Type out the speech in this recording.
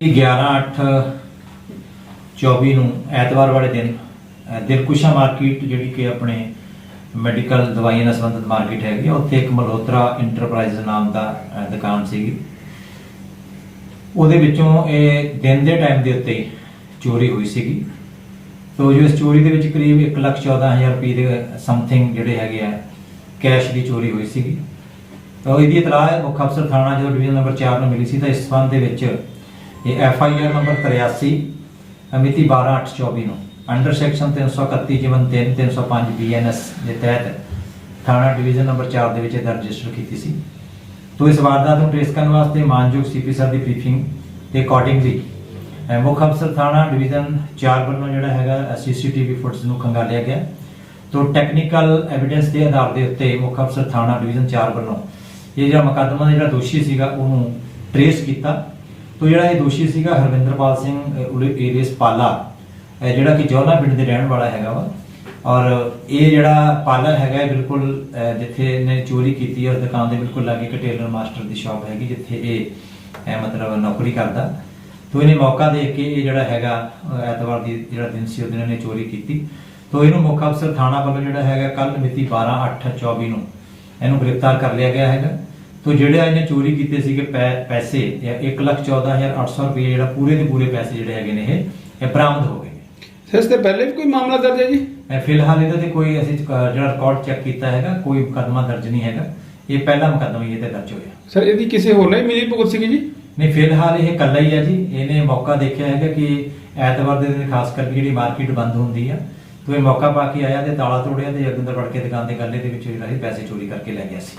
ਇਹ 11/8/24 ਨੂੰ ਐਤਵਾਰ ਵਾਲੇ ਦਿਨ ਦਿਲਕੁਸ਼ਾ ਮਾਰਕੀਟ ਜਿਹੜੀ ਕਿ ਆਪਣੇ ਮੈਡੀਕਲ ਦਵਾਈਆਂ ਨਾਲ ਸੰਬੰਧਿਤ ਮਾਰਕੀਟ ਹੈਗੀ ਆ, ਉੱਥੇ ਇੱਕ ਮਲਹੋਤਰਾ ਇੰਟਰਪ੍ਰਾਈਜ਼ ਨਾਮ ਦਾ ਦੁਕਾਨ ਸੀਗੀ। ਉਹਦੇ ਵਿੱਚੋਂ ਇਹ ਦਿਨ ਦੇ ਟਾਈਮ ਦੇ ਉੱਤੇ ਚੋਰੀ ਹੋਈ ਸੀਗੀ। ਤੋ ਜੋ ਇਸ ਚੋਰੀ ਦੇ ਵਿੱਚ ਕਰੀਬ 114000 ਰੁਪਏ ਦੇ ਸਮਥਿੰਗ ਜਿਹੜੇ ਹੈਗੇ ਆ ਕੈਸ਼ ਦੀ ਚੋਰੀ ਹੋਈ ਸੀਗੀ। ਤਾਂ ਇਹਦੀ ਇਤਲਾਹ ਮੁੱਖ ਅਫਸਰ ਥਾਣਾ ਜੋ ਡਿਵੀਜ਼ਨ ਨੰਬਰ 4 ਨੂੰ ਮਿਲੀ ਸੀ ਤਾਂ ਇਸ ਸੰਬੰਧ ਦੇ ਵਿੱਚ ਇਹ ਐਫ ਆਈ ਆਰ ਨੰਬਰ 83 ਅਮਿਤੀ 12824 ਨੂੰ ਅੰਡਰ ਸੈਕਸ਼ਨ 331 ਜਿਵਨ 3 305 ਬੀਐਨਐਸ ਦੇ ਤਹਿਤ ਥਾਣਾ ਡਿਵੀਜ਼ਨ ਨੰਬਰ 4 ਦੇ ਵਿੱਚ ਇਹ ਦਰਜ ਰਜਿਸਟਰ ਕੀਤੀ ਸੀ। ਤੋ ਇਸ ਵਾਰਦਾਤ ਨੂੰ ਟ੍ਰੇਸ ਕਰਨ ਵਾਸਤੇ ਮਾਨਯੋਗ ਸੀਪੀ ਸਰ ਦੀ ਬਰੀਫਿੰਗ ਤੇ ਅਕੋਰਡਿੰਗਲੀ ਮੁੱਖ ਅਫਸਰ ਥਾਣਾ ਡਿਵੀਜ਼ਨ 4 ਵੱਲੋਂ ਜਿਹੜਾ ਹੈਗਾ ਸੀਸੀਟੀਵੀ ਫੁਟੇਜ ਨੂੰ ਖੰਗਾਲਿਆ ਗਿਆ। ਤੋ ਟੈਕਨੀਕਲ ਐਵੀਡੈਂਸ ਦੇ ਆਧਾਰ ਦੇ ਉੱਤੇ ਮੁੱਖ ਅਫਸਰ ਥਾਣਾ ਡਿਵੀਜ਼ਨ 4 ਵੱਲੋਂ ਇਹ ਜਿਹੜਾ ਮੁਕੱਦਮਾ ਦਾ ਜਿਹੜਾ ਦੋਸ਼ੀ ਸੀਗਾ ਉਹਨੂੰ ਟ੍ਰੇਸ ਕੀਤਾ। ਤੋ ਜਿਹੜਾ ਇਹ ਦੋਸ਼ੀ ਸੀਗਾ ਹਰਵਿੰਦਰਪਾਲ ਸਿੰਘ ਅਹ, ਉਰੇ ਏਰੀਅਸ ਪਾਲਾ ਅਹ, ਜਿਹੜਾ ਕਿ ਜੌਲਾ ਪਿੰਡ ਦੇ ਰਹਿਣ ਵਾਲਾ ਹੈਗਾ ਵਾ। ਔਰ ਇਹ ਜਿਹੜਾ ਪਾਲਾ ਹੈਗਾ ਇਹ ਬਿਲਕੁਲ ਅਹ, ਜਿੱਥੇ ਇਹਨੇ ਚੋਰੀ ਕੀਤੀ ਔਰ ਦੁਕਾਨ ਦੇ ਬਿਲਕੁਲ ਲਾਗੇ ਇੱਕ ਟੇਲਰ ਮਾਸਟਰ ਦੀ ਸ਼ਾਪ ਹੈਗੀ ਜਿੱਥੇ ਇਹ ਅਹ, ਮਤਲਬ ਨੌਕਰੀ ਕਰਦਾ। ਤੋ ਇਹਨੇ ਮੌਕਾ ਦੇਖ ਕੇ ਇਹ ਜਿਹੜਾ ਹੈਗਾ ਅਹ, ਐਤਵਾਰ ਦੀ ਜਿਹੜਾ ਦਿਨ ਸੀ ਉਹ ਦਿਨ ਇਹਨੇ ਚੋਰੀ ਕੀਤੀ। ਤੋ ਇਹਨੂੰ ਮੁੱਖ ਅਫਸਰ ਥਾਣਾ ਵੱਲੋਂ ਜਿਹੜਾ ਹੈਗਾ ਕੱਲ ਮਿਤੀ 12/8/24 ਨੂੰ ਇਹਨੂੰ ਗ੍ਰਿਫਤਾਰ ਕਰ ਲਿਆ ਗਿਆ ਹੈਗਾ। ਤੋ ਜਿਹੜੇ ਇਹਨੇ ਚੋਰੀ ਕੀਤੇ ਸੀਗੇ ਪੈਸੇ 114800 ਰੁਪਏ ਜਿਹੜਾ ਪੂਰੇ ਦੇ ਪੂਰੇ ਪੈਸੇ ਜਿਹੜੇ ਹੈਗੇ ਨੇ ਇਹ ਇਹ ਬਰਾਮਦ ਹੋ ਗਏ ਨੇ। ਸਰ ਇਸ ਤੇ ਪਹਿਲੇ ਵੀ ਕੋਈ ਮਾਮਲਾ ਦਰਜ ਹੈ ਜੀ? ਫਿਲਹਾਲ ਇਹਦੇ ਤੇ ਕੋਈ ਅਸੀਂ ਜਿਹੜਾ ਰਿਕਾਰਡ ਚੈੱਕ ਕੀਤਾ ਹੈਗਾ ਕੋਈ ਮੁਕੱਦਮਾ ਦਰਜ ਨਹੀਂ ਹੈਗਾ। ਇਹ ਪਹਿਲਾ ਮੁਕੱਦਮਾ ਹੀ ਇਹ ਤੇ ਦਰਜ ਹੋਇਆ। ਸਰ ਇਹਦੀ ਕਿਸੇ ਹੋਰ ਹੀ ਮਿਲੀ ਭੁਗਤ ਸੀਗੀ ਜੀ? ਨਹੀਂ ਫਿਲਹਾਲ ਇਹ ਇਕੱਲਾ ਹੀ ਹੈ ਜੀ। ਇਹਨੇ ਮੌਕਾ ਦੇਖਿਆ ਹੈਗਾ ਕਿ ਐਤਵਾਰ ਦੇ ਦਿਨ ਖਾਸ ਕਰਕੇ ਜਿਹੜੀ ਮਾਰਕੀਟ ਬੰਦ ਹੁੰਦੀ ਆ ਤੋ ਇਹ ਮੌਕਾ ਪਾ ਕੇ ਆਇਆ ਤੇ ਤਾਲਾ ਤੋੜਿਆ ਤੇ ਅੰਦਰ ਵੜ ਕੇ ਦੁਕਾਨ ਦੇ ਗੱਲੇ ਦੇ ਵਿੱਚ ਜਿਹੜਾ ਇਹ ਪੈਸੇ ਚੋਰੀ ਕਰਕੇ ਲੈ ਗਿਆ ਸੀ।